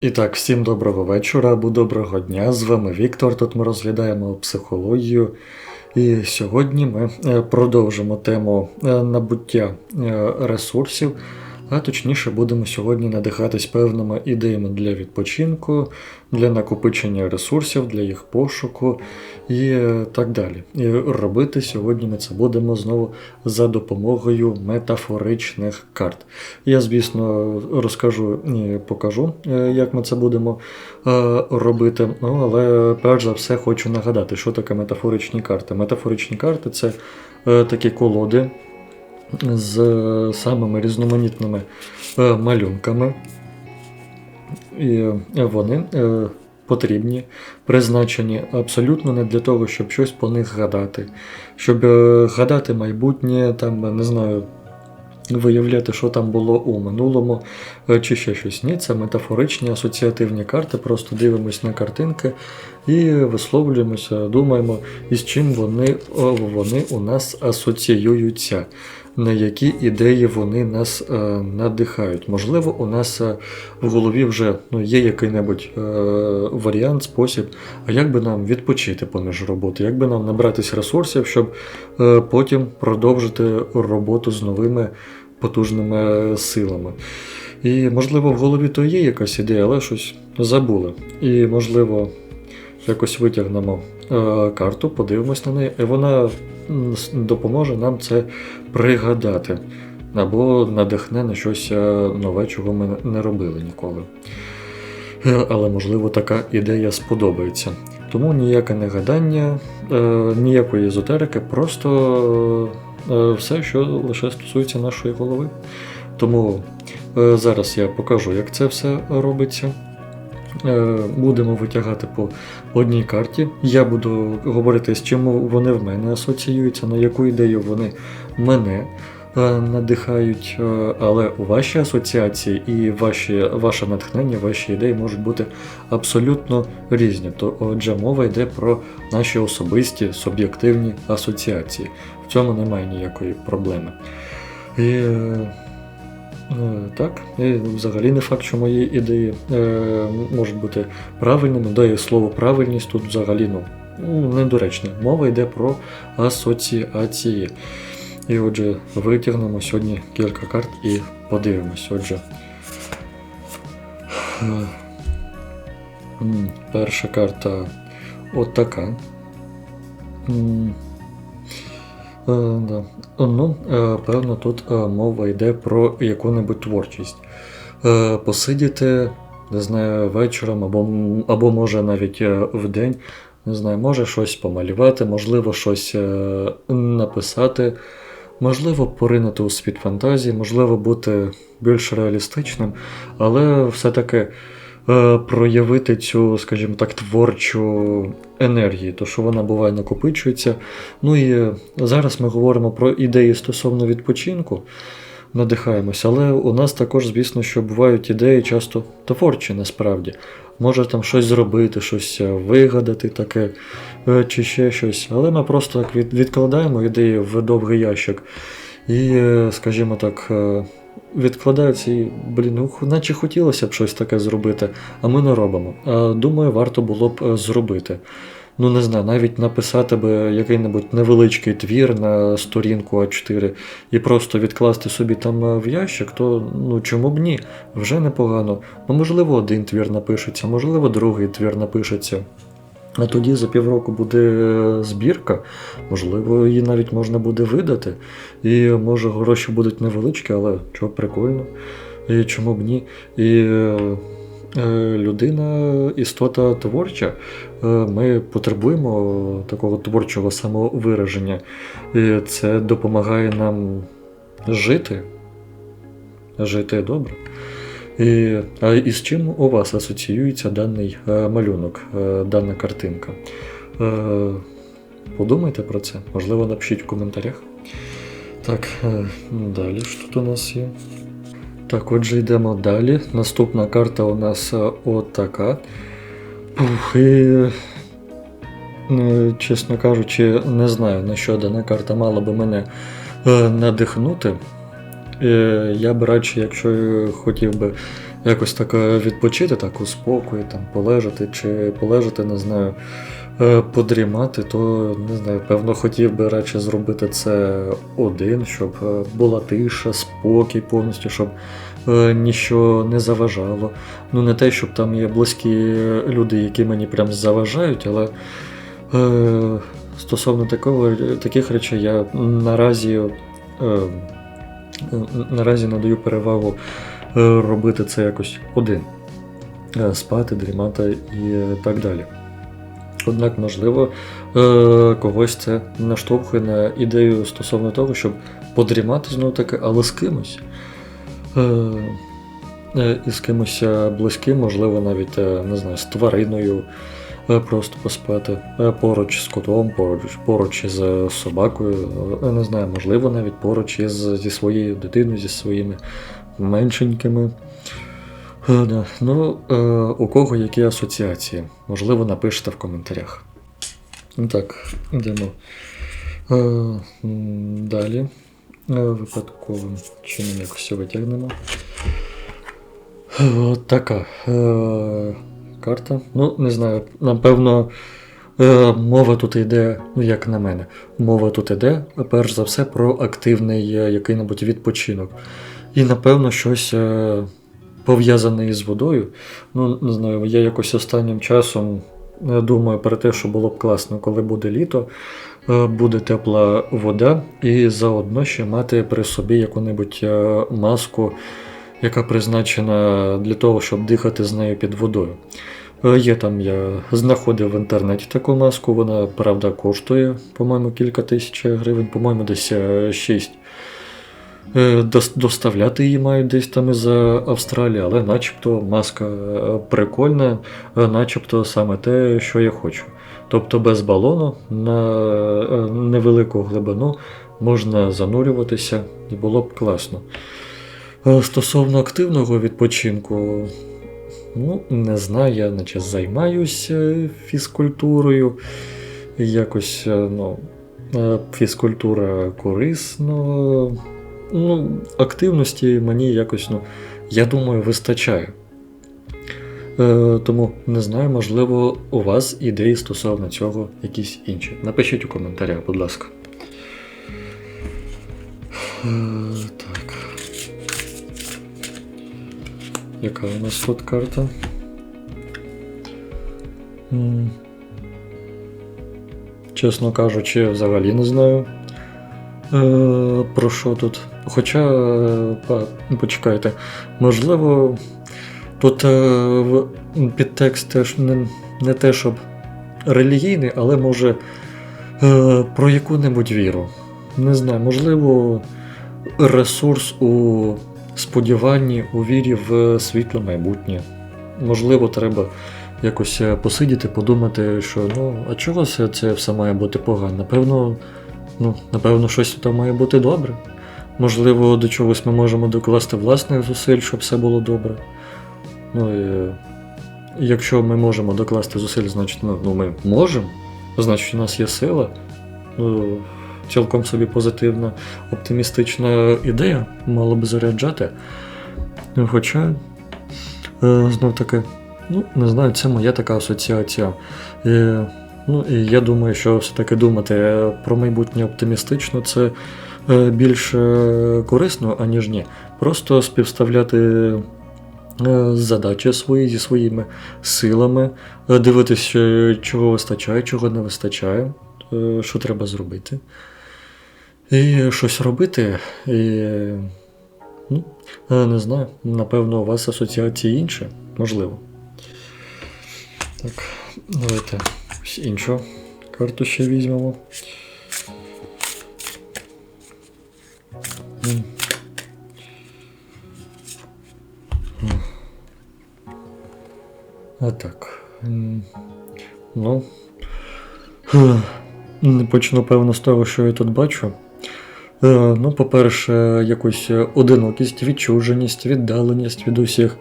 І так, всім доброго вечора або доброго дня. З вами Віктор. Тут ми розглядаємо психологію. І сьогодні ми е, продовжимо тему е, набуття е, ресурсів, а точніше будемо сьогодні надихатись певними ідеями для відпочинку, для накопичення ресурсів, для їх пошуку і так далі. І робити сьогодні ми це будемо знову за допомогою метафоричних карт. Я, звісно, розкажу і покажу, е, як ми це будемо е, робити. Ну, але перш за все хочу нагадати, що таке метафоричні карти. Метафоричні карти це е, такі колоди з е, самими різноманітними е, малюнками. І е, вони потрібні, призначені абсолютно не для того, щоб щось по них гадати, щоб гадати майбутнє, там, не знаю, виявляти, що там було у минулому, чи ще щось. Ні, це метафоричні асоціативні карти, просто дивимось на картинки і висловлюємося, думаємо, із чим вони, вони у нас асоціюються. На які ідеї вони нас е, надихають. Можливо, у нас е, в голові вже ну, є який-небудь е, варіант, спосіб, а як би нам відпочити поміж роботи, як би нам набратись ресурсів, щоб е, потім продовжити роботу з новими потужними силами. І, можливо, в голові то є якась ідея, але щось забули. І, можливо, якось витягнемо е, карту, подивимось на неї, і вона допоможе нам це пригадати. Або надихне на щось е, нове, чого ми не робили ніколи. Е, Але, можливо, така ідея сподобається. Тому ніяке не гадання, е, ніякої езотерики, просто все, що лише стосується нашої голови. Тому зараз я покажу, як це все робиться. Е, Будемо витягати по одній карті. Я буду говорити, з чим вони в мене асоціюються, на яку ідею вони мене е, надихають. Е, Але ваші асоціації і ваші, ваше натхнення, ваші ідеї можуть бути абсолютно різні. То, отже, мова йде про наші особисті суб'єктивні асоціації. В цьому немає ніякої проблеми. І, Так, і взагалі не факт, що мої ідеї е, можуть бути правильними, да слово правильність тут взагалі ну, ну, недоречне. Мова йде про асоціації. І отже, витягнемо сьогодні кілька карт і подивимось. Отже. е, Перша карта от така. М, е, да. Ну, е, певно, тут е, мова йде про яку-небудь творчість. Е, Посидіти, не знаю, вечором або, або може навіть е, вдень, не знаю, може щось помалювати, можливо, щось е, написати, можливо, поринути у світ фантазії, можливо, бути більш реалістичним, але все-таки е, проявити цю, скажімо так, творчу енергію, то що вона буває накопичується. Ну і е, зараз ми говоримо про ідеї стосовно відпочинку, надихаємося, але у нас також, звісно, що бувають ідеї часто творчі насправді. Може там щось зробити, щось е, вигадати таке, е, чи ще щось. Але ми просто так відкладаємо ідеї в довгий ящик. І, е, скажімо так, е, відкладаються і, блін, ну, наче хотілося б щось таке зробити, а ми не робимо. Думаю, варто було б е, зробити. Ну, не знаю, навіть написати би який-небудь невеличкий твір на сторінку А4 і просто відкласти собі там е, в ящик, то ну чому б ні? Вже непогано. Ну, можливо, один твір напишеться, можливо, другий твір напишеться. А тоді за півроку буде е, збірка, можливо, її навіть можна буде видати. І може гроші будуть невеличкі, але чого прикольно. І чому б ні? І е, людина істота творча. Е, Ми потребуємо такого творчого самовираження. І це допомагає нам жити. Жити добре. І, а із чим у вас асоціюється даний е, малюнок, е, дана картинка? Е, подумайте про це, можливо, напишіть в коментарях. Так, далі що тут у нас є? Так, отже, йдемо далі. Наступна карта у нас отака. Ух, і, чесно кажучи, не знаю, на що дана карта мала би мене надихнути. Е, Я б радше, якщо хотів би якось так е, відпочити, так у спокої, там полежати чи полежати, не знаю, е, подрімати, то не знаю, певно, хотів би радше зробити це один, щоб була тиша, спокій повністю, щоб нічого не заважало. Ну, не те, щоб там є близькі люди, які мені прям заважають, але. Стосовно такого, таких речей я наразі, наразі надаю перевагу е, робити це якось один. Е, Спати, дрімати і так далі. Однак, можливо, е, когось це наштовхує на ідею стосовно того, щоб подрімати знову таки, але з кимось. Е, е, І з кимось е, близьким, можливо, навіть е, не знаю, з твариною е, просто поспати, поруч з котом, поруч, поруч із е, собакою, е, не знаю, можливо, навіть поруч із, зі своєю дитиною, зі своїми меншенькими. Е. Ну, у кого які асоціації? Можливо, напишете в коментарях. Ну Так, йдемо. Далі. Випадковим чином якось витягнемо. Така карта. Ну, не знаю, напевно, е, мова тут йде, ну як на мене, мова тут йде, перш за все, про активний е, який-небудь відпочинок. І, напевно, щось е, пов'язане із водою. Ну, не знаю, я якось останнім часом е, думаю про те, що було б класно, коли буде літо, е, буде тепла вода, і заодно ще мати при собі яку-небудь е, маску, яка призначена для того, щоб дихати з нею під водою. Е, Є там, я знаходив в інтернеті таку маску, вона правда коштує, по-моєму, кілька тисяч гривень, по-моєму, десь 6. Доставляти її мають десь там із е, Австралії, але начебто маска е, прикольна, е, начебто саме те, що я хочу. Тобто без балону на е, невелику глибину можна занурюватися і було б класно. Е, Стосовно активного відпочинку, ну, не знаю, я наче займаюся фізкультурою. Якось, е, ну, е, фізкультура корисно. Ну, активності мені якось, ну, я думаю, вистачає. Тому не знаю, можливо, у вас ідеї стосовно цього якісь інші. Напишіть у коментарях, будь ласка. Яка у нас тут карта? Чесно кажучи, взагалі не знаю. Е, про що тут? Хоча, е, почекайте, можливо, тут е, підтекст теж не, не те, щоб релігійний, але може про яку-небудь віру. Не знаю, можливо, ресурс у сподіванні, у вірі в світле майбутнє. Можливо, треба якось е, посидіти, подумати, що ну, а чого це, все має бути погано? Напевно, ну, напевно, щось там має бути добре. Можливо, до чогось ми можемо докласти власних зусиль, щоб все було добре. Ну, і, е, якщо ми можемо докласти зусиль, значить ну, ну, ми можемо, значить у нас є сила. Ну, цілком собі позитивна, оптимістична ідея мала б заряджати. Ну, Хоча, е, знов таки, ну, не знаю, це моя така асоціація. І, ну, і я думаю, що все-таки думати е, про майбутнє оптимістично це е, більш е, корисно, аніж ні. Просто співставляти е, задачі свої зі своїми силами, е, дивитися, е, чого вистачає, чого не вистачає, е, що треба зробити. І щось робити. І, ну, не знаю, напевно, у вас асоціації інші, можливо. Так, давайте іншу карту ще візьмемо. А так. Ну. Почну, певно, з того, що я тут бачу. Е, Ну, по-перше, якусь одинокість, відчуженість, віддаленість від усіх.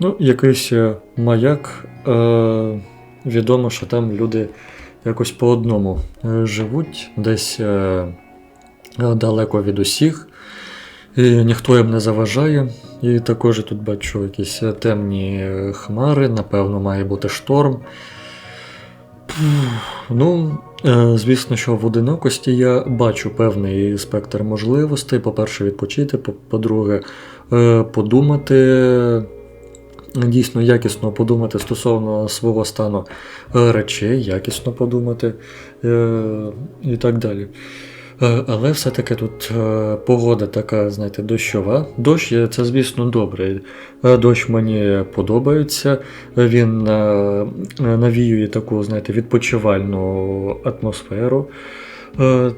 Ну, якийсь е, маяк. Е, відомо, що там люди якось по одному е, живуть, десь е, е, далеко від усіх. І ніхто їм не заважає. І також я тут бачу якісь е, темні е, хмари, напевно, має бути шторм. Ну, е, звісно, що в одинокості я бачу певний спектр можливостей. По-перше, відпочити, по- по-друге, е, подумати, дійсно якісно подумати стосовно свого стану е, речей, якісно подумати і так далі. Е, Але все-таки тут е, погода така, знаєте, дощова. Дощ е, це, звісно, добре. Дощ мені подобається. Він навіює таку, знаєте, відпочивальну атмосферу.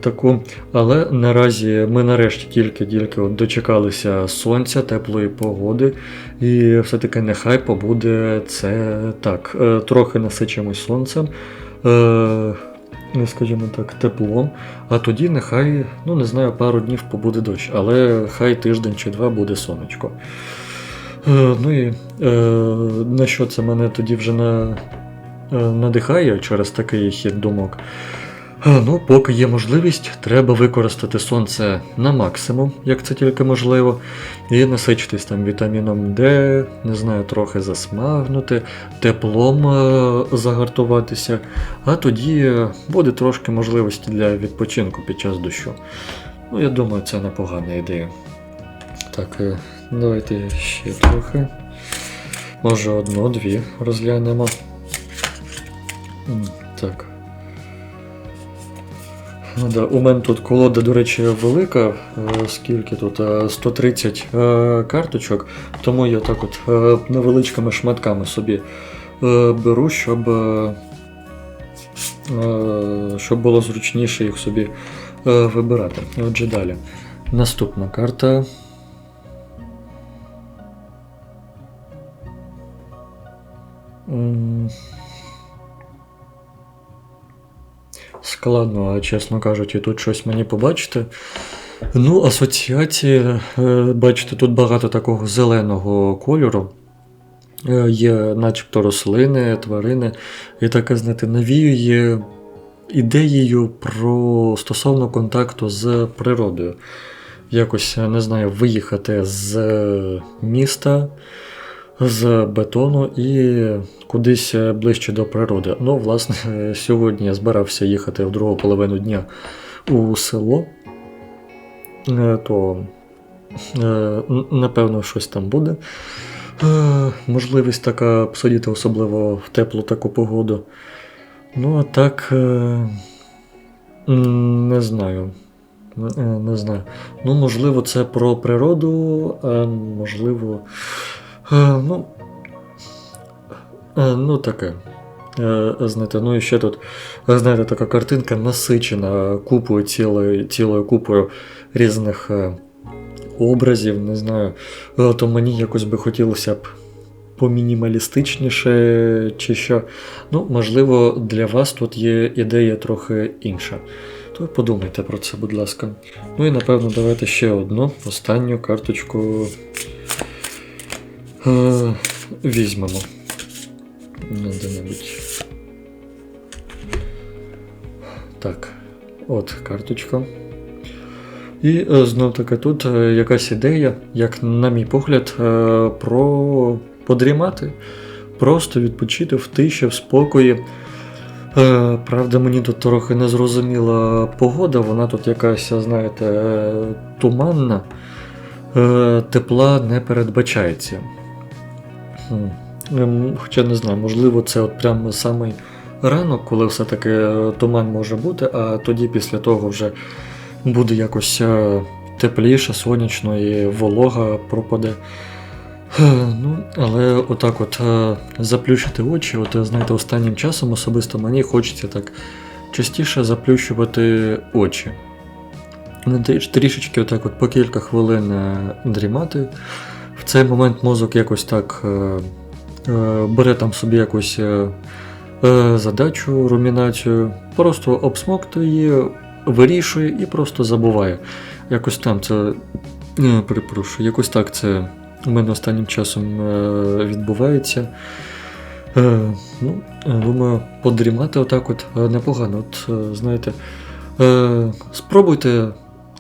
Таку, але наразі ми нарешті тільки-тільки дочекалися сонця, теплої погоди, і все-таки нехай побуде це так, трохи насичимось сонцем. Е, ну, скажімо так, теплом, а тоді нехай, ну не знаю, пару днів побуде дощ, але хай тиждень чи два буде сонечко. Е, ну і е, на що це мене тоді вже на, е, надихає через такий хід думок. Ну, поки є можливість, треба використати сонце на максимум, як це тільки можливо, і насичитись там вітаміном D, не знаю, трохи засмагнути, теплом е, загартуватися, а тоді е, буде трошки можливості для відпочинку під час дощу. Ну, я думаю, це непогана ідея. Так, е, давайте ще трохи. Може одну-дві розглянемо. Ну, да. У мене тут колода, до речі, велика. Е, Скільки тут? Е, 130 е, карточок, тому я так от е, невеличкими шматками собі е, беру, щоб, е, е, щоб було зручніше їх собі е, вибирати. Отже, далі. Наступна карта. Складно, чесно кажучи, тут щось мені побачити. Ну, асоціації, е, бачите, тут багато такого зеленого кольору. Е, Є начебто рослини, тварини, і таке, знаєте, навіює ідеєю про стосовно контакту з природою. Якось, не знаю, виїхати з міста, з бетону і кудись ближче до природи. Ну, власне, сьогодні я збирався їхати в другу половину дня у село, Е, то е, напевно щось там буде. Е, Можливість така посидіти, особливо в теплу таку погоду. Ну, а так. е, Не знаю. Е, Не знаю. Ну, можливо, це про природу, а можливо. Е, Ну. е, Ну, таке. Е, Знаєте, ну і ще тут, знаєте, така картинка насичена купою, цілою, цілою купою різних образів, не знаю. То мені якось би хотілося б помінімалістичніше чи що. Ну, можливо, для вас тут є ідея трохи інша. То подумайте про це, будь ласка. Ну і напевно, давайте ще одну останню карточку е, візьмемо. Ну, де-небудь. Так, от карточка. І е, знов таки тут е, якась ідея, як на мій погляд, е, про подрімати, просто відпочити в тиші, в спокої. Правда, мені тут трохи незрозуміла погода, вона тут якась, знаєте, туманна, тепла не передбачається. Ем, Хоча не знаю, можливо, це от прямо самий ранок, коли все-таки е, туман може бути, а тоді після того вже буде якось е, тепліше, сонячно і волога пропаде. Ну, але отак от е, заплющити очі, от знаєте, останнім часом особисто мені хочеться так частіше заплющувати очі. Трішечки отак от по кілька хвилин дрімати. В цей момент мозок якось так е, е, бере там собі якусь е, е, задачу, румінацію, просто обсмоктує вирішує і просто забуває. Якось там це. е, Перепрошую, якось так це у мене останнім часом е, відбувається. Е, ну, думаю, подрімати отак от е, непогано. От, е, знаєте, е, спробуйте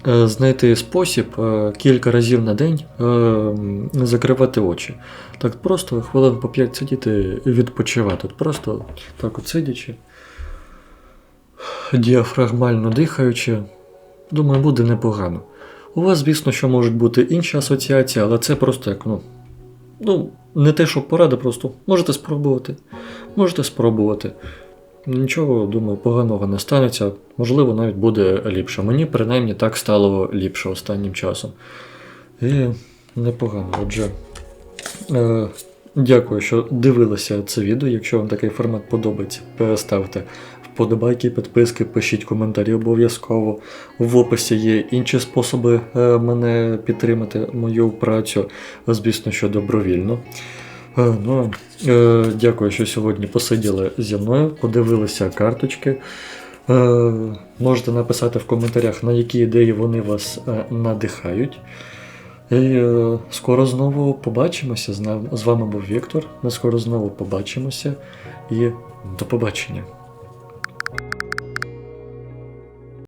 знайти спосіб е, кілька разів на день е, закривати очі. Так просто хвилин по 5 сидіти і відпочивати. Просто так от сидячи, діафрагмально дихаючи, думаю, буде непогано. У вас, звісно, що можуть бути інші асоціації, але це просто як, ну, ну, не те, що порада, просто можете спробувати. Можете спробувати. Нічого, думаю, поганого не станеться. Можливо, навіть буде ліпше. Мені принаймні так стало ліпше останнім часом. І непогано. Отже, е, дякую, що дивилися це відео. Якщо вам такий формат подобається, переставте вподобайки, підписки, пишіть коментарі обов'язково. В описі є інші способи е, мене підтримати, мою працю, звісно, що добровільно. Е, Ну, е, дякую, що сьогодні посиділи зі мною, подивилися карточки. Е, можете написати в коментарях, на які ідеї вони вас е, надихають. І е, скоро знову побачимося. З вами був Віктор. Ми скоро знову побачимося. І до побачення.